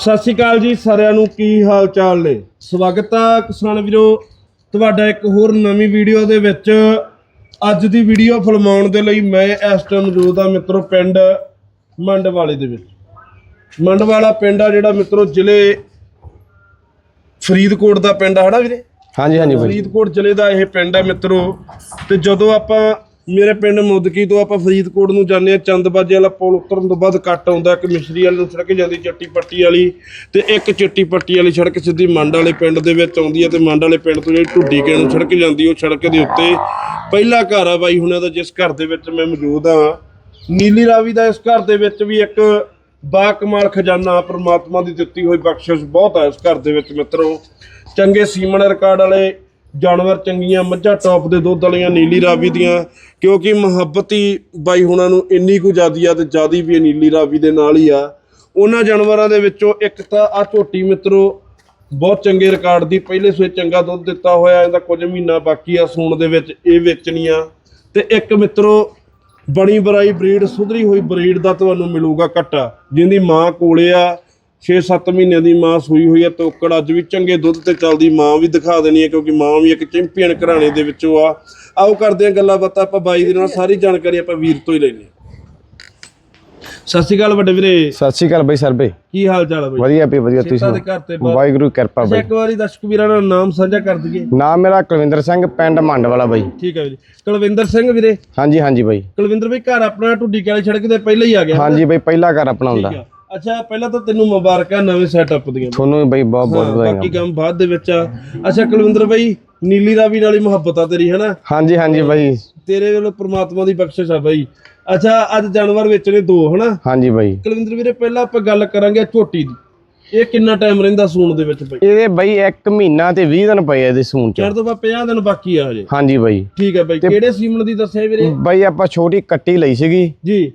ਸਤਿ ਸ਼੍ਰੀ ਅਕਾਲ ਜੀ ਸਾਰਿਆਂ ਨੂੰ ਕੀ ਹਾਲ ਚਾਲ ਨੇ? ਸਵਾਗਤ ਆ ਕਿਸਾਨ ਵੀਰੋ ਤੁਹਾਡਾ ਇੱਕ ਹੋਰ ਨਵੀਂ ਵੀਡੀਓ ਦੇ ਵਿੱਚ। ਅੱਜ ਦੀ ਵੀਡੀਓ ਫਿਲਮਾਉਣ ਦੇ ਲਈ ਮੈਂ ਇਸ ਟਾਈਮ ਮੌਜੂਦ ਆ ਮਿੱਤਰੋ ਪਿੰਡ ਮੰਡਵਾਲੇ ਦੇ ਵਿੱਚ। ਮੰਡਵਾਲਾ ਪਿੰਡ ਆ ਜਿਹੜਾ ਮਿੱਤਰੋ ਜ਼ਿਲ੍ਹੇ ਫਰੀਦਕੋਟ ਦਾ ਪਿੰਡ ਆ ਹਨਾ ਵੀਰੇ? ਹਾਂਜੀ ਹਾਂਜੀ ਬਾਈ। ਫਰੀਦਕੋਟ ਜ਼ਿਲ੍ਹੇ ਦਾ ਇਹ ਪਿੰਡ ਹੈ ਮਿੱਤਰੋ। ਤੇ ਜਦੋਂ ਆਪਾਂ ਮੇਰੇ ਪਿੰਡ ਮੁਦਕੀ ਤੋਂ ਆਪਾਂ ਫਰੀਦਕੋਟ ਨੂੰ ਜਾਂਦੇ ਆ ਚੰਦਬਾਜੇ ਵਾਲਾ ਪੁਲ ਉਤਰਨ ਤੋਂ ਬਾਅਦ ਕੱਟ ਆਉਂਦਾ, ਇੱਕ ਮਿਸ਼ਰੀ ਵਾਲੇ ਨੂੰ ਸੜਕ ਜਾਂਦੀ, ਚਿੱਟੀ ਪੱਟੀ ਵਾਲੀ ਤੇ ਇੱਕ ਚਿੱਟੀ ਪੱਟੀ ਵਾਲੀ ਸੜਕ ਸਿੱਧੀ ਮੰਡ ਵਾਲੇ ਪਿੰਡ ਦੇ ਵਿੱਚ ਆਉਂਦੀ ਹੈ ਤੇ ਮੰਡ ਵਾਲੇ ਪਿੰਡ ਤੋਂ ਜਿਹੜੀ ਢੁੱਡੀ ਕੇ ਨੂੰ ਸੜਕ ਜਾਂਦੀ, ਉਹ ਸੜਕ ਦੇ ਉੱਤੇ ਪਹਿਲਾ ਘਰ ਆ ਬਾਈ ਹੁਣਾਂ ਦਾ, ਜਿਸ ਘਰ ਦੇ ਵਿੱਚ ਮੈਂ ਮੌਜੂਦ ਆ ਨੀਲੀ ਰਾਵੀ ਦਾ ਇਸ ਘਰ ਦੇ ਵਿੱਚ ਵੀ ਇੱਕ ਬਾ ਕਮਾਲ ਖਜ਼ਾਨਾ ਪ੍ਰਮਾਤਮਾ ਦੀ ਦਿੱਤੀ ਹੋਈ ਬਖਸ਼ਿਸ਼ ਬਹੁਤ ਆ ਇਸ ਘਰ ਦੇ ਵਿੱਚ ਮਿੱਤਰੋ। ਚੰਗੇ ਸੀਮਨ ਰਿਕਾਰਡ ਵਾਲੇ ਜਾਨਵਰ ਚੰਗੀਆਂ, ਮੱਝਾਂ ਟੌਪ ਦੇ ਦੁੱਧ ਵਾਲੀਆਂ, ਨੀਲੀ ਰਾਵੀ ਦੀਆਂ, ਕਿਉਂਕਿ ਮੁਹੱਬਤੀ ਬਾਈ ਹੁਣਾਂ ਨੂੰ ਇੰਨੀ ਕੁ ਜ਼ਿਆਦੀ ਆ ਤੇ ਜ਼ਿਆਦੀ ਵੀ ਨੀਲੀ ਰਾਵੀ ਦੇ ਨਾਲ ਹੀ ਆ। ਉਹਨਾਂ ਜਾਨਵਰਾਂ ਦੇ ਵਿੱਚੋਂ ਇੱਕ ਤਾਂ ਆ ਝੋਟੀ ਮਿੱਤਰੋ, ਬਹੁਤ ਚੰਗੇ ਰਿਕਾਰਡ ਦੀ, ਪਹਿਲੇ ਸੋਏ ਚੰਗਾ ਦੁੱਧ ਦਿੱਤਾ ਹੋਇਆ, ਇਹਦਾ ਕੁਝ ਮਹੀਨਾ ਬਾਕੀ ਆ ਸੂਣ ਦੇ ਵਿੱਚ, ਇਹ ਵੇਚਣੀਆਂ ਆ। ਤੇ ਇੱਕ ਮਿੱਤਰੋ, ਬਣੀ ਬਰਾਈ ਬਰੀਡ, ਸੁਧਰੀ ਹੋਈ ਬਰੀਡ ਦਾ ਤੁਹਾਨੂੰ ਮਿਲੂਗਾ ਘੱਟਾ ਜਿਹਦੀ ਮਾਂ ਕੋਲੇ ਆ। 6-7 ਮਹੀਨਿਆਂ ਦੀ ਮਾਂ ਸੂਈ ਹੋਈ ਹੈ ਤੋਕੜ ਅੱਜ ਵੀ ਚੰਗੇ ਦੁੱਧ ਤੇ ਚੱਲਦੀ ਮਾਂ ਵੀ ਦਿਖਾ ਦੇਣੀ ਹੈ ਕਿਉਂਕਿ ਮਾਂ ਵੀ ਇੱਕ ਚੈਂਪੀਅਨ ਘਰਾਣੇ ਦੇ ਵਿੱਚੋਂ ਆ। ਆਓ ਕਰਦੇ ਹਾਂ ਗੱਲਾਂ ਬਾਤਾਂ ਆਪਾਂ ਬਾਈ ਦੇ ਨਾਲ ਸਾਰੀ ਜਾਣਕਾਰੀ ਆਪਾਂ ਵੀਰ ਤੋਂ ਹੀ ਲੈਣੀ ਸਤਿ ਸ਼੍ਰੀ ਅਕਾਲ ਵੱਡੇ ਵੀਰੇ। ਸਤਿ ਸ਼੍ਰੀ ਅਕਾਲ ਬਾਈ ਸਰਬੇ। ਕੀ ਹਾਲ ਚਾਲ ਹੈ ਬਾਈ? ਵਧੀਆ ਵੀ ਵਧੀਆ ਤੁਸੀਂ ਦੇ ਘਰ ਤੇ ਬਾਹਰ? ਵਾਹਿਗੁਰੂ ਦੀ ਕਿਰਪਾ ਅੱਛਾ ਬਾਈ। ਇੱਕ ਵਾਰੀ ਦਰਸ਼ਕ ਵੀਰਾਂ ਦਾ ਨਾਮ ਸਾਂਝਾ ਕਰ ਦਈਏ। ਨਾਮ ਮੇਰਾ ਕੁਲਵਿੰਦਰ ਸਿੰਘ ਪਿੰਡ ਮੰਡ ਵਾਲਾ ਬਾਈ। ਠੀਕ ਹੈ ਵੀਰੇ। ਕੁਲਵਿੰਦਰ ਸਿੰਘ ਵੀਰੇ? ਹਾਂਜੀ ਹਾਂਜੀ ਬਾਈ। ਕੁਲਵਿੰਦਰ ਵੀ ਘਰ ਆਪਣਾ ਢੁੱਡੀ ਕਾਲੀ ਸੜਕ ਤੇ ਪਹਿਲਾਂ ਹੀ ਆ ਗਿਆ। ਹਾਂਜੀ ਬਾਈ ਪਹਿਲਾ ਘਰ ਆਪਣਾ ਹੁੰਦਾ। ਠੀਕ ਆ। ਅੱਛਾ ਪਹਿਲਾਂ ਤਾਂ ਤੈਨੂੰ ਮੁਬਾਰਕਾਂ ਨਵੇਂ ਸੈਟਅਪ ਦੀਆਂ। ਤੁਹਾਨੂੰ ਬਾਈ ਬਹੁਤ ਬਹੁਤ ਵਧਾਈਆਂ। ਬਾਕੀ ਕੰਮ ਬਾਅਦ ਦੇ ਵਿੱਚ ਆ। ਅੱਛਾ ਕੁਲਵਿੰਦਰ ਬਾਈ ਨੀਲੀ ਰਾਵੀ ਨਾਲ ਹੀ ਮੁਹੱਬਤ ਆ ਤੇਰੀ ਹੈਨਾ? ਹਾਂਜੀ ਹਾਂਜੀ ਬਾਈ। ਤੇਰੇ ਵੱਲੋਂ ਪ੍ਰਮਾਤਮਾ ਦੀ ਬਖਸ਼ਿਸ਼ ਆ ਬਾਈ। ਅੱਛਾ ਅੱਜ ਜਾਨਵਰ ਵੇਚਣੇ ਦੋ ਹਨਾ? ਹਾਂਜੀ ਬਾਈ। ਕੁਲਵਿੰਦਰ ਵੀਰੇ ਪਹਿਲਾਂ ਆਪਾਂ ਗੱਲ ਕਰਾਂਗੇ ਝੋਟੀ ਦੀ। ਇਹ ਕਿੰਨਾ ਟਾਈਮ ਰਹਿੰਦਾ ਸੂਣ ਦੇ ਵਿੱਚ ਬਾਈ? ਇਹਦੇ ਬਾਈ 1 ਮਹੀਨਾ ਤੇ 20 ਦਿਨ ਪਏ ਆ ਇਹਦੇ ਸੂਣ ਚ। ਚੜ ਤੋਂ ਬਾਅਦ 50 ਦਿਨ ਬਾਕੀ ਆ ਹਜੇ। ਹਾਂਜੀ ਬਾਈ। ਠੀਕ ਹੈ ਬਾਈ ਕਿਹੜੇ ਸੀਮਨ ਦੀ ਦੱਸਿਆ ਵੀਰੇ? ਬਾਈ ਆਪਾਂ ਛੋਟੀ ਕੱਟੀ ਲਈ ਸੀਗੀ। ਜੀ।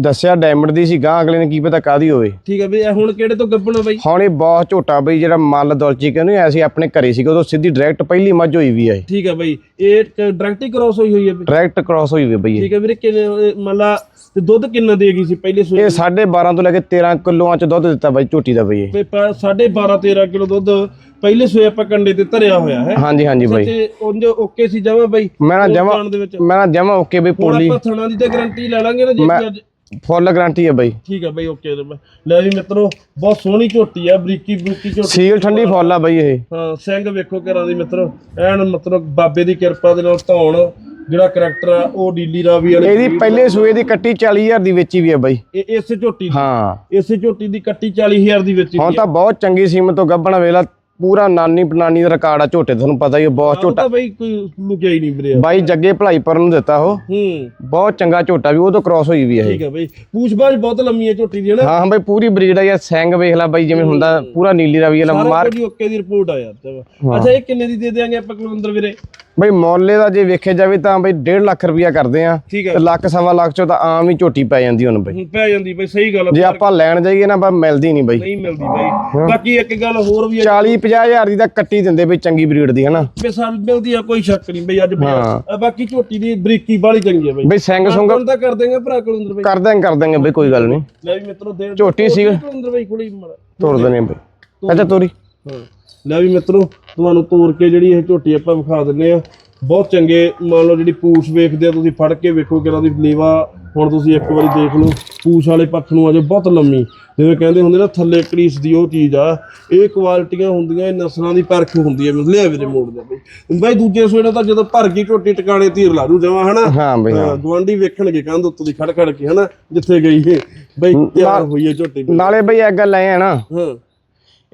ਦੱਸਿਆ ਡਾਇਮੰਡ ਦੀ ਸੀ ਗਾਂ ਅਗਲੇ ਨੇ ਕੀ ਪਤਾ ਕਾਦੀ ਹੋਵੇ। ਠੀਕ ਹੈ ਬਈ ਇਹ ਹੁਣ ਕਿਹੜੇ ਤੋਂ ਗੱਬਣ ਬਾਈ? ਹੁਣ ਇਹ ਬਹੁਤ ਝੋਟਾ ਬਈ ਜਿਹੜਾ ਮੱਲ ਦੌਲਚੀ ਕਹਿੰਦੇ ਐਸੀ ਆਪਣੇ ਘਰੇ ਸੀਗਾ ਉਦੋਂ ਸਿੱਧੀ ਡਾਇਰੈਕਟ ਪਹਿਲੀ ਮੱਝ ਹੋਈ ਵੀ ਆ ਇਹ। ਠੀਕ ਹੈ ਬਾਈ। ਇਹ ਡਾਇਰੈਕਟ ਹੀ ਕ੍ਰਾਸ ਹੋਈ ਹੋਈ ਹੈ ਬਈ ਡਾਇਰੈਕਟ ਕ੍ਰਾਸ ਹੋਈ ਵੀ ਬਈ ਇਹ। ਠੀਕ ਹੈ ਵੀਰੇ ਕਿੰਨੇ ਇਹ ਮੰਨ ਲਾ ਤੇ ਦੁੱਧ ਕਿੰਨਾ ਦੇ ਗਈ ਸੀ ਪਹਿਲੇ ਸੂਏ ਇਹ 12.5 ਤੋਂ ਲੈ ਕੇ 13 ਕਿਲੋਆਂ ਚ ਦੁੱਧ ਦਿੱਤਾ ਬਾਈ ਝੋਟੀ ਦਾ ਬਈ ਇਹ। ਤੇ ਪਰ 12.5 13 ਕਿਲੋ ਦੁੱਧ ਪਹਿਲੇ ਸੋਏ ਆਪਾਂ ਕੰਡੇ ਤੇ ਧਰਿਆ ਹੋਇਆ ਹੈ। ਹਾਂਜੀ ਹਾਂਜੀ ਬਾਈ। ਤੇ ਉਂਝ ਓਕੇ ਸੀ ਜਮਾ ਬਾਈ? ਮੈਂ ਨਾ ਜਮਾ ਜਾਣ ਦੇ ਵਿੱਚ। ਮੈਂ ਨਾ ਜਮਾ ਓਕੇ ਬਈ ਹੁਣ ਪੋਲੀ। ਆਪਾਂ ਥਣਾ ਦੀ ਤੇ ਗਾਰੰਟੀ ਲੈ ਲਾਂਗੇ ਨਾ ਜੇ ਮੈਂ- ਅੱਜ ਫੁੱਲ ਗਾਰੰਟੀ ਹੈ ਬਾਈ। ਠੀਕ ਹੈ ਬਾਈ ਓਕੇ ਲੈ ਵੀ ਮਿੱਤਰੋ ਬਹੁਤ ਸੋਹਣੀ ਝੋਟੀ ਆ ਬਰੀਕੀ ਬਰੂਕੀ ਝੋਟੀ। ਸੀਲ ਠੰਡੀ ਫੁੱਲ ਆ ਬਾਈ ਇਹ। ਹਾਂ ਸਿੰਘ ਵੇਖੋ ਘਰਾਂ ਦੀ ਮਿੱਤਰੋ। ਐਨ ਮਤਲਬ ਬਾਬੇ ਦੀ ਕਿਰਪਾ ਦੇ ਨਾਲ ਧੌਣ ਜਿਹੜਾ ਕਰੈਕਟਰ ਆ ਉਹ ਡੀਲੀ ਰਾਵੀ ਵਾਲੇ ਇਹਦੀ ਪਹਿਲੇ ਸੂਏ ਦੀ ਕੱਟੀ 40000 ਦੀ ਵੇਚੀ ਵੀ ਆ ਬਾਈ। ਇਹ ਇਸੇ ਝੋਟੀ ਦੀ। ਹਾਂ। ਇਸੇ ਝੋਟੀ ਦੀ ਕੱਟੀ 40000 ਦੀ ਵਿੱਚ ਹੁਣ ਤਾਂ ਬਹੁਤ ਚੰਗੀ ਸੀਮਤ ਤੋਂ ਗੱਬਣਾ ਵੇਲਾ ਪੂਰਾ ਨਾਨੀ ਪਨਾਨੀ ਦਾ ਰਿਕਾਰਡ ਆ ਝੋਟੇ ਤੁਹਾਨੂੰ ਪਤਾ ਹੀ ਆ, ਬਹੁਤ ਉਹ ਝੋਟਾ। ਤਾਂ ਬਾਈ ਕੋਈ ਲੁਕਿਆ ਹੀ ਨਹੀਂ ਵੀਰੇ ਬਾਈ ਜੱਗੇ ਭਲਾਈ ਪਰ ਨੂੰ ਦਿੱਤਾ ਉਹ। ਹੂੰ। ਬਹੁਤ ਚੰਗਾ ਝੋਟਾ ਵੀ ਉਹ ਤੋਂ ਕ੍ਰਾਸ ਹੋਈ ਵੀ ਇਹ। ਠੀਕ ਹੈ ਬਾਈ। ਪੂਛ-ਬਾਛ ਬਹੁਤ ਲੰਮੀ ਹੈ ਝੋਟੀ ਦੀ ਹੈ ਨਾ। ਹਾਂ ਹਾਂ ਬਾਈ ਪੂਰੀ ਬਰੀਡ ਆ ਯਾਰ ਸਿੰਘ ਵੇਖ ਲੈ ਬਾਈ ਜਿਵੇਂ ਹੁੰਦਾ ਪੂਰਾ ਨੀਲੀ ਰਾਵੀ ਵਾਲਾ ਸਾਰਾ ਮਾਰ। ਕੁਝ ਓਕੇ ਦੀ ਰਿਪੋਰਟ ਆ ਯਾਰ ਚਲੋ। ਅੱਛਾ ਇਹ ਕਿੰਨੇ ਦੀ ਦੇ ਦੇਾਂਗੇ ਆਪਾਂ ਕੁਲਵਿੰਦਰ ਵੀਰੇ? ਬਈ ਮੌਲੇ ਦਾ ਜੇ ਵੇਖਿਆ ਜਾਵੇ ਤਾਂ ਬਈ 1.5 ਲੱਖ ਰੁਪਇਆ ਕਰਦੇ ਆ। ਤੇ ਲੱਖ ਸਵਾ ਲੱਖ ਚੋਂ ਤਾਂ ਆਮ ਹੀ ਝੋਟੀ ਪੈ ਜਾਂਦੀ ਹੁਣ ਬਈ। ਪੈ ਜਾਂਦੀ ਬਾਈ ਸਹੀ ਗੱਲ ਜੇ ਆਪਾਂ ਲੈਣ ਜਾਈਏ ਨਾ ਬਾ ਮਿਲਦੀ ਨਹੀਂ ਬਈ। ਨਹੀਂ ਮਿਲਦੀ ਬਾਈ। ਬਾਕੀ ਇੱਕ ਗੱਲ ਹੋਰ ਵੀ ਆ। 40 50 ਹਜ਼ਾਰ ਦੀ ਤਾਂ ਕੱਟੀ ਦਿੰਦੇ ਬਈ ਚੰਗੀ ਬਰੀਡ ਦੀ ਹਨਾ? ਸਾਨੂੰ ਮਿਲਦੀ ਆ ਕੋਈ ਸ਼ੱਕ ਨਹੀਂ ਬਈ ਅੱਜ ਬਾਕੀ ਝੋਟੀ ਦੀ ਬਰੀਕੀ ਬਾਲੀ ਚੰਗੀ ਆ ਬਈ। ਬਈ ਸਿੰਘ ਸੁੰਗ ਤਾਂ ਕਰ ਦੇਂਗੇ ਭਰਾ ਕੁਲਵਿੰਦਰ ਬਾਈ। ਕਰ ਦਾਂਗੇ ਕਰ ਦਾਂਗੇ ਬਈ ਕੋਈ ਗੱਲ ਨਹੀਂ। ਲੈ ਵੀ ਮਿੱਤਰੋ ਦੇ ਝੋਟੀ ਸੀ ਕੁਲਵਿੰਦਰ ਬਾਈ ਕੋਲੇ ਹੀ ਮਾੜਾ। ਤੋੜ ਦਨੇ ਬਈ। ਅੱਛਾ ਤੋਰੀ। ਹਾਂ। ਲੈ ਵੀ ਮਿੱਤਰੋ ਤੁਹਾਨੂੰ ਤੋੜ ਕੇ ਜਿਹੜੀ ਇਹ ਝੋਟੀ ਆਪਾਂ ਵਿਖਾ ਦਿੰਨੇ ਆ। ਬਹੁਤ ਚੰਗੇ ਮੰਨ ਲਓ ਜਿਹੜੀ ਪੂਛ ਵੇਖਦੇ ਆ ਤੁਸੀਂ ਫੜ ਕੇ ਵੇਖੋ ਕਿ ਇਹਨਾਂ ਦੀ ਲੇਵਾ ਹੁਣ ਤੁਸੀਂ ਇੱਕ ਵਾਰੀ ਦੇਖ ਲਓ। ਪੂਛ ਵਾਲੇ ਪੱਖ ਨੂੰ ਅਜੇ ਬਹੁਤ ਲੰਮੀ। ਜਿਵੇਂ ਕਹਿੰਦੇ ਹੁੰਦੇ ਨਾ ਥੱਲੇ ਕਰੀਸ ਦੀ ਉਹ ਚੀਜ਼ ਆ। ਇਹ ਕੁਆਲਿਟੀਆਂ ਹੁੰਦੀਆਂ ਇਹ ਨਸਲਾਂ ਦੀ ਪਰਖ ਹੁੰਦੀ ਹੈ ਲਿਆ ਵੀਰੇ ਮੋੜ ਦਾ ਬਈ। ਬਾਈ ਦੂਜੇ ਨਾਲ ਤਾਂ ਜਦੋਂ ਭਰ ਗਈ ਝੋਟੀ ਟਿਕਾਣੇ ਧੀਰ ਲਾ ਦੂ ਜਾਵਾਂ ਹਨਾ? ਹਾਂ ਬਈ ਹਾਂ। ਗਵਾਂਢੀ ਵੇਖਣਗੇ ਕੰਧ ਉੱਤੋਂ ਦੀ ਖੜ ਖੜ ਕੇ ਹਨਾ? ਜਿੱਥੇ ਗਈ ਇਹ। ਬਈ ਤਿਆਰ ਹੋਈ ਹੈ ਝੋਟੀ। ਨਾਲੇ ਬਈ ਇੱਕ ਗੱਲ ਐ ਨਾ। ਹਾਂ।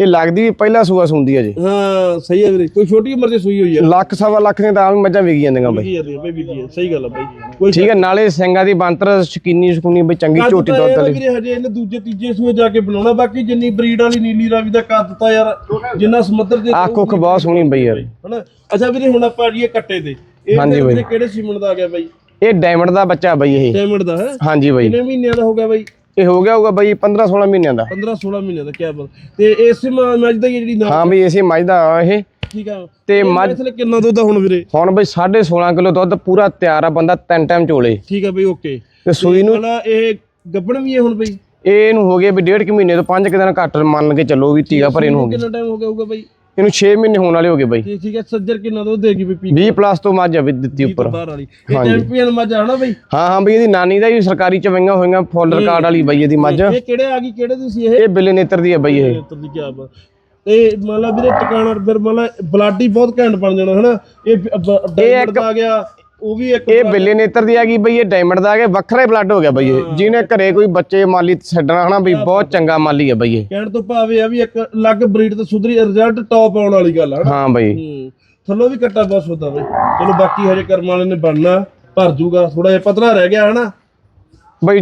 ਇਹ ਲੱਗਦੀ ਵੀ ਪਹਿਲਾ ਸੂਆ ਸੁੰਦੀ ਆ ਜੀ। ਹਾਂ ਸਹੀ ਹੈ ਵੀਰੇ। ਕੋਈ ਛੋਟੀ ਉਮਰ 'ਚ ਸੂਈ ਹੋਈ ਹੈ ਲੱਖ ਸਵਾ ਲੱਖ ਆਮ ਹੀ ਮੱਝਾਂ ਵਿਕੀ ਜਾਂਦੀਆਂ ਬਈ। ਕੀ ਹੈ ਬਈ ਵੀ ਕੀ ਹੈ ਸਹੀ ਗੱਲ ਹੈ ਬਾਈ। ਕੋਈ ਠੀਕ ਹੈ ਨਾਲੇ ਸਿੰਘਾਂ ਦੀ ਬੰਤਰ ਸ਼ਕੀਨੀ ਸ਼ਕੂਨੀ ਬਈ ਚੰਗੀ ਝੋਟੀ ਦੁੱਧ ਆ ਵਾਲੀ। ਵੀਰੇ ਹਜੇ ਇਹਨੇ ਦੂਜੇ ਤੀਜੇ ਸੂਏ ਜਾ ਕੇ ਬਣਾਉਣਾ। ਬਾਕੀ ਜਿੰਨੀ ਬਰੀਡ ਵਾਲੀ ਨੀਲੀ ਰਾਵੀ ਦਾ ਕੱਦ ਤਾਂ ਯਾਰ ਜਿੰਨਾ ਸਮੁੰਦਰ ਦੇ ਅੱਖ ਉੱਖ ਬਹੁਤ ਸੋਹਣੀ ਬਈ ਯਾਰ। ਹਨਾ? ਅੱਛਾ ਵੀਰੇ ਹੁਣ ਆਪਾਂ ਆਈਏ ਕੱਟੇ ਤੇ। ਇਹ ਹਾਂਜੀ ਬਾਈ। ਕਿਹੜੇ ਸੀਮਨ ਦਾ ਆ ਗਿਆ ਬਾਈ? ਇਹ ਡਾਇਮੰਡ ਦਾ ਬੱਚਾ ਬਈ ਇਹ। ਡਾਇਮੰਡ ਦਾ ਹੈ? ਹਾਂਜੀ ਬਈ। ਕਿੰਨੇ ਮਹੀਨਿਆਂ ਦਾ ਹੋ ਗਿਆ ਬਾਈ? ਇਹ ਹੋ ਗਿਆ ਹੋਊਗਾ ਬਈ 15 16 ਮਹੀਨਿਆਂ ਦਾ। 15 16 ਮਹੀਨਿਆਂ ਦਾ ਕਿਆ ਬਾਤ। ਤੇ ਇਸ ਮੈਚ ਦਾ ਹੀ ਹੈ ਜਿਹੜੀ ਨਾਲ ਹਾਂ ਬਈ ਇਸੇ ਮੱਝ ਦਾ ਆ ਇਹ। ਠੀਕ ਆ। ਤੇ ਮੱਝ ਲਈ ਕਿੰਨਾ ਦੁੱਧ ਆ ਹੁਣ ਵੀਰੇ? ਹੁਣ ਬਈ 16.5 ਕਿਲੋ ਦੁੱਧ ਪੂਰਾ ਤਿਆਰ ਆ ਬੰਦਾ ਤਿੰਨ ਟਾਈਮ ਚੋਲੇ। ਠੀਕ ਆ ਬਈ ਓਕੇ। ਤੇ ਸੂਈ ਨੂੰ ਇਹ ਗੱਬਣ ਵੀ ਹੈ ਹੁਣ ਬਈ? ਇਹ ਇਹਨੂੰ ਹੋ ਗਏ ਵੀ ਡੇਢ ਕੁ ਮਹੀਨੇ ਤੋਂ ਪੰਜ ਕੁ ਦਿਨ ਘੱਟ ਮੰਨ ਕੇ ਚੱਲੋ ਵੀ ਟੀਕਾ ਭਰੇ ਨੂੰ ਹੋ ਗਏ ਕਿੰਨਾ ਟਾਈਮ ਹੋ ਗਿਆ ਹੋਊਗਾ ਬਾਈ? ਇਹਨੂੰ 6 ਮਹੀਨੇ ਹੋਣ ਵਾਲੇ ਹੋ ਗਏ ਬਾਈ। ਠੀਕ ਹੈ ਸੱਜਰ ਕਿੰਨਾ ਦੁੱਧ ਦੇਗੀ ਵੀ ਪੀ 20 ਪਲੱਸ ਤੋਂ ਮੱਝ ਆ ਵੀ ਦਿੱਤੀ ਉੱਪਰ। ਬਾਹਰ ਵਾਲੀ। ਇਹ ਚੈਂਪੀਅਨ ਮੱਝ ਆ ਹਨਾ ਬਾਈ? ਹਾਂ ਹਾਂ ਬਈ ਇਹਦੀ ਨਾਨੀ ਦਾ ਵੀ ਸਰਕਾਰੀ ਚਵਈਆਂ ਹੋਈਆਂ ਫੁੱਲ ਰਿਕਾਰਡ ਵਾਲੀ ਬਈ ਇਹਦੀ ਮੱਝ। ਇਹ ਕਿਹੜੇ ਆ ਗਈ ਕਿਹੜੇ ਦੀ ਸੀ ਇਹ? ਇਹ ਬਿੱਲੇ ਨੇਤਰ ਦੀ ਹੈ ਬਈ ਇਹ। ਖੇਤਰ ਦੀ ਕਿਆ ਬਾਤ। ਤੇ ਮਤਲਬ ਵੀਰੇ ਟਿਕਾਣਾ ਫਿਰ ਮਤਲਬ ਬਲੱਡ ਬਹੁਤ ਘੈਂਟ ਬਣ ਜਾਣਾ ਹਨਾ? ਇਹ ਦਾ ਆ ਗਿਆ ਉਹ ਵੀ ਇੱਕ ਇਹ ਬਿੱਲੇ ਨੇਤਰ ਦੀ ਹੈਗੀ ਬਈ ਇਹ ਡਾਇਮੰਡ ਦਾ ਗਿਆ ਵੱਖਰਾ ਹੀ ਬਲੱਡ ਹੋ ਗਿਆ ਬਈ ਇਹ। ਜਿਹਨੇ ਘਰੇ ਕੋਈ ਬੱਚੇ ਮਾਲੀ ਛੱਡਣਾ ਹਨਾ ਬਈ ਬਹੁਤ ਚੰਗਾ ਮਾਲੀ ਹੈ ਬਈ ਇਹ। ਕਹਿਣ ਤੋਂ ਭਾਵੇਂ ਆ ਵੀ ਇੱਕ ਅਲੱਗ ਬਰੀਡ ਤੇ ਸੁਧਰੀ ਰਿਜ਼ਲਟ ਟੌਪ ਆਉਣ ਵਾਲੀ ਗੱਲ ਹਨਾ। ਹਾਂ ਬਈ। ਹੂੰ। ਥੱਲੋਂ ਵੀ ਕੱਟਾ ਬਹੁਤ ਹੁੰਦਾ ਬਈ। ਚਲੋ ਬਾਕੀ ਹਜੇ ਕਰਮ ਵਾਲੇ ਨੇ ਬਣਨਾ ਭਰ ਜੂਗਾ ਥੋੜਾ ਜਿਹਾ ਪਤਲਾ ਰਹਿ ਗਿਆ ਹਨਾ। ਬਈ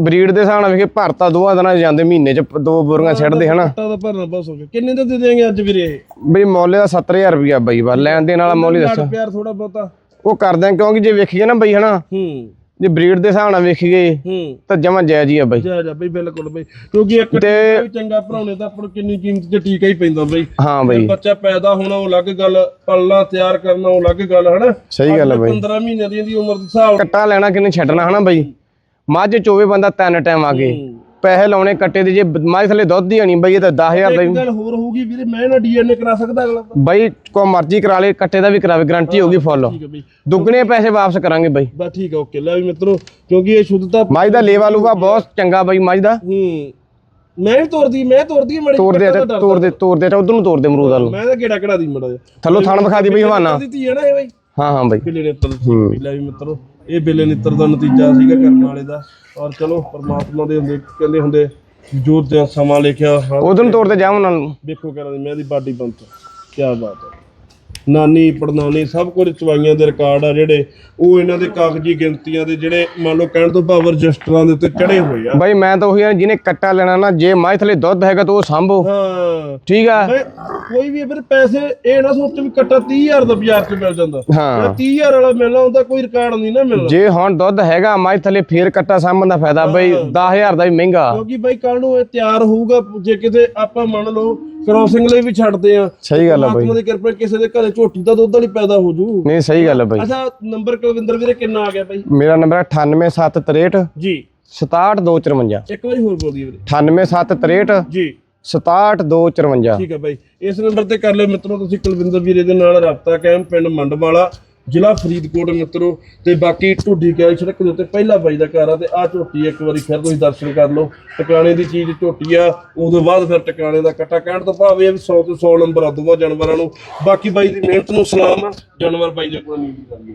ਬਰੀਡ ਦੇ ਹਿਸਾਬ ਨਾਲ ਵੇਖੇ ਭਰਤਾ ਦੋਹਾਂ ਦਿਨਾਂ 'ਚ ਜਾਂਦੇ ਮਹੀਨੇ ਚ ਦੋ ਬੋਰੀਆਂ ਛੱਡਦੇ ਹਨਾ। ਦਾ ਭਰਨਾ ਬਹੁਤ ਹੋ ਗਿਆ ਕਿੰਨੇ ਦਾ ਦੇ ਦੇਂਗੇ ਅੱਜ ਵੀਰੇ ਬਈ ਮੁੱਲ ਦਾ 70000 ਰੁਪਇਆ ਬਈ ਬਾ ਲੈਣ ਦੇਣ ਵਾਲਾ ਮੁੱਲ ਹੀ ਦੱਸੋ। ਪਿਆਰ ਥੋੜਾ ਬਹੁਤਾ। ਉਹ ਕਰਦੇ ਆ ਕਿਉਂਕਿ ਜੇ ਵੇਖੀਏ ਨਾ ਬਈ ਹਨਾ ਹੂੰ। ਜੇ ਬਰੀਡ ਦੇ ਹਿਸਾਬ ਨਾਲ ਵੇਖੀਏ ਹੂੰ। ਤਾਂ ਜਮਾ ਜਾਇਜ਼ ਹੀ ਆ ਬਈ। ਜਾ ਜਾ ਬਈ ਬਿਲਕੁਲ ਬਈ। ਕਿਉਂਕਿ ਇੱਕ ਵੀ ਚੰਗਾ ਭਰਾਉਣੇ ਤਾਂ ਆਪਾਂ ਨੂੰ ਕਿੰਨੀ ਕੀਮਤ ਤੇ ਟੀਕਾ ਹੀ ਪੈਂਦਾ ਬਈ। ਹਾਂ ਬਈ। ਬੱਚਾ ਪੈਦਾ ਹੋਣਾ ਉਹ ਅਲੱਗ ਗੱਲ ਪਲਣਾ ਤਿਆਰ ਕਰਨਾ ਉਹ ਅਲੱਗ ਗੱਲ ਹਨਾ। ਸਹੀ ਗੱਲ ਆ ਬਈ। 15 ਮਹੀਨਿਆਂ ਦੀ ਉਮਰ ਦੇ ਹਿਸਾਬ ਕੱਟਾ ਲੈਣਾ ਕਿੰਨੇ ਛੱਡਣਾ ਹਨਾ ਬਈ। ਮੱਝ ਚੋਵੇ ਬੰਦਾ ਤਿੰਨ ਟਾਈਮ ਆ ਗਏ। ਪੈਸੇ ਲਾਉਣੇ ਕੱਟੇ ਦੇ ਜੇ ਮੱਝ ਥੱਲੇ ਦੁੱਧ ਹੀ ਆਣੀ ਬਈ ਇਹ ਤਾਂ 10000 ਦਾ ਇੱਕ ਗੱਲ ਹੋਰ ਹੋਊਗੀ ਵੀਰੇ ਮੈਂ ਨਾ ਡੀਐਨਏ ਕਰਾ ਸਕਦਾ ਅਗਲਾ ਤਾਂ? ਬਈ ਕੋ ਮਰਜ਼ੀ ਕਰਾ ਲੇ ਕੱਟੇ ਦਾ ਵੀ ਕਰਾਵੇ ਗਾਰੰਟੀ ਹੋਊਗੀ ਫੁੱਲ ਠੀਕ ਹੈ ਬਈ। ਦੁੱਗਣੇ ਪੈਸੇ ਵਾਪਸ ਕਰਾਂਗੇ ਬਈ। ਬਸ ਠੀਕ ਹੈ ਓਕੇ। ਲੈ ਵੀ ਮਿੱਤਰੋ ਕਿਉਂਕਿ ਇਹ ਸ਼ੁੱਧਤਾ ਮੱਝ ਦਾ ਲੇਵਾ ਲੂਗਾ ਬਹੁਤ ਚੰਗਾ ਬਈ ਮੱਝ ਦਾ। ਹੂੰ। ਮੈਂ ਵੀ ਤੋਰਦੀ ਮੈਂ ਤੋਰਦੀ ਮੜੀ ਤੋੜ ਦੇ ਤੋੜ ਦੇ ਤੋੜ ਦੇ ਉਧਰ ਨੂੰ ਤੋੜ ਦੇ ਅਮਰੂਦ ਵੱਲ। ਨੂੰ ਮੈਂ ਤਾਂ ਕਿਹੜਾ ਕਿਹੜਾ ਦੀ ਮੜਾ ਥੱਲੋਂ ਥਣ ਵਿਖਾ ਦੀ ਬਈ ਹਵਾਨਾ। ਹੈ ਹਾਂ ਬਈ। ਦੀ ਲੈ ਵੀ ਮਿੱਤਰੋ। ਇਹ ਬਿੱਲੇ ਨੇਤਰ ਦਾ ਨਤੀਜਾ ਸੀਗਾ ਕਰਨ ਵਾਲੇ ਦਾ। ਔਰ ਚਲੋ ਪਰਮਾਤਮਾ ਦੇ ਹੁੰਦੇ ਕਹਿੰਦੇ ਹੁੰਦੇ ਜੋ ਤੇ ਸਮਾਂ ਲਿਖਿਆ ਨੂੰ ਤੋੜ ਦੇ ਜਾ ਉਹਨਾਂ ਨੂੰ। ਵੇਖੋ ਕਰਾਂ ਮੈਂ ਦੀ ਬਾਡੀ ਬੰਤ ਕੀ ਬਾਤ ਹੈ। ਨਾਨੀ ਪੜਨਾਨੀ ਸਭ ਕੁਝ ਚਵਾਈਆਂ ਦੇ ਰਿਕਾਰਡ ਆ ਜਿਹੜੇ ਉਹ ਇਹਨਾਂ ਦੇ ਕਾਗਜ਼ੀ ਗਿਣਤੀਆਂ ਦੇ ਜਿਹੜੇ ਮੰਨ ਲਓ ਕਹਿਣ ਤੋਂ ਭਾਵ ਰਜਿਸਟਰਾਂ ਦੇ ਉੱਤੇ ਚੜੇ ਹੋਏ ਆ। ਬਈ ਮੈਂ ਤਾਂ ਉਹੀ ਆ ਜਿਹਨੇ ਕੱਟਾ ਲੈਣਾ ਨਾ ਜੇ ਮੱਝ ਥੱਲੇ ਦੁੱਧ ਹੈਗਾ ਤਾਂ ਉਹ ਸੰਭੋ। ਹਾਂ। ਠੀਕ ਆ? ਬਈ ਕੋਈ ਵੀ ਫਿਰ ਪੈਸੇ ਇਹ ਨਾ ਸੋਚ ਵੀ ਕੱਟਾ 30000 ਦਾ ਬਾਜ਼ਾਰ 'ਚ ਮਿਲ ਜਾਂਦਾ। ਹਾਂ। 30000 ਵਾਲਾ ਮਿਲਣਾ ਉਹਦਾ ਕੋਈ ਰਿਕਾਰਡ ਨਹੀਂ ਨਾ ਮਿਲਣਾ। ਜੇ ਹੁਣ ਦੁੱਧ ਹੈਗਾ ਮੱਝ ਥੱਲੇ ਫੇਰ ਕੱਟਾ ਸਾਂਭਣ ਦਾ ਫਾਇਦਾ ਬਈ 10000 ਦਾ ਵੀ ਮਹਿੰਗਾ। ਕਿਉਂਕਿ ਬਾਈ ਕੱਲ ਨੂੰ ਇਹ ਤਿਆਰ ਹੋਊਗਾ ਜੇ ਕਿਤੇ ਆਪਾਂ ਮੰਨ ਲਓ ਕ੍ਰੋਸਿੰਗ ਲਈ ਵੀ ਛੱਡਦੇ ਆ। ਸਹੀ ਗੱਲ ਆ ਬਈ। ਆਤਮਾ ਦੀ ਕਿਰਪਾ ਕਿਸੇ ਦੇ ਘਰੇ ਝੋਟੀ ਦਾ ਦੁੱਧ ਵਾਲੀ ਪੈਦਾ ਹੋ ਜੂ। ਨਹੀਂ ਸਹੀ ਗੱਲ ਆ ਬਈ। ਅੱਛਾ ਨੰਬਰ ਕੁਲਵਿੰਦਰ ਵੀਰੇ ਕਿੰਨਾ ਆ ਗਿਆ ਬਾਈ? ਮੇਰਾ ਨੰਬਰ ਹੈ 98763 ਜੀ। 67254 ਇੱਕ ਵਾਰੀ ਹੋਰ ਬੋਲ ਦਈਏ ਵੀਰੇ 98763 ਜੀ। 67254 ਠੀਕ ਹੈ ਬਾਈ। ਇਸ ਨੰਬਰ ਤੇ ਕਰ ਲਿਓ ਮਿੱਤਰੋ ਤੁਸੀਂ ਕੁਲਵਿੰਦਰ ਵੀਰੇ ਦੇ ਨਾਲ ਰਾਬਤਾ ਕਾਇਮ ਪਿੰਡ ਮੰਡਵਾਲਾ। ਜ਼ਿਲ੍ਹਾ ਫਰੀਦਕੋਟ ਮਿੱਤਰੋ, ਤੇ ਬਾਕੀ ਢੁੱਡੀ ਕੈਲ ਸੜਕ ਦੇ ਉੱਤੇ ਪਹਿਲਾ ਬਾਈ ਦਾ ਘਰ ਆ ਤੇ ਆ ਝੋਟੀ ਇੱਕ ਵਾਰੀ ਫਿਰ ਤੁਸੀਂ ਦਰਸ਼ਨ ਕਰ ਲਓ। ਟਿਕਾਣੇ ਦੀ ਚੀਜ਼ ਝੋਟੀ ਆ ਉਦੋਂ ਬਾਅਦ ਫਿਰ ਟਿਕਾਣੇ ਦਾ ਕੱਟਾ। ਕਹਿਣ ਤੋਂ ਭਾਵੇਂ ਇਹ 100 ਤੋਂ 100 ਨੰਬਰ ਆ ਦੋਵਾਂ ਜਾਨਵਰਾਂ ਨੂੰ। ਬਾਕੀ ਬਾਈ ਦੀ ਮਿਹਨਤ ਨੂੰ ਸਲਾਮ ਆ, ਜਾਨਵਰ ਬਾਈ ਦੇ ਕੋਲ ਨਹੀਂ ਕਰਨੀ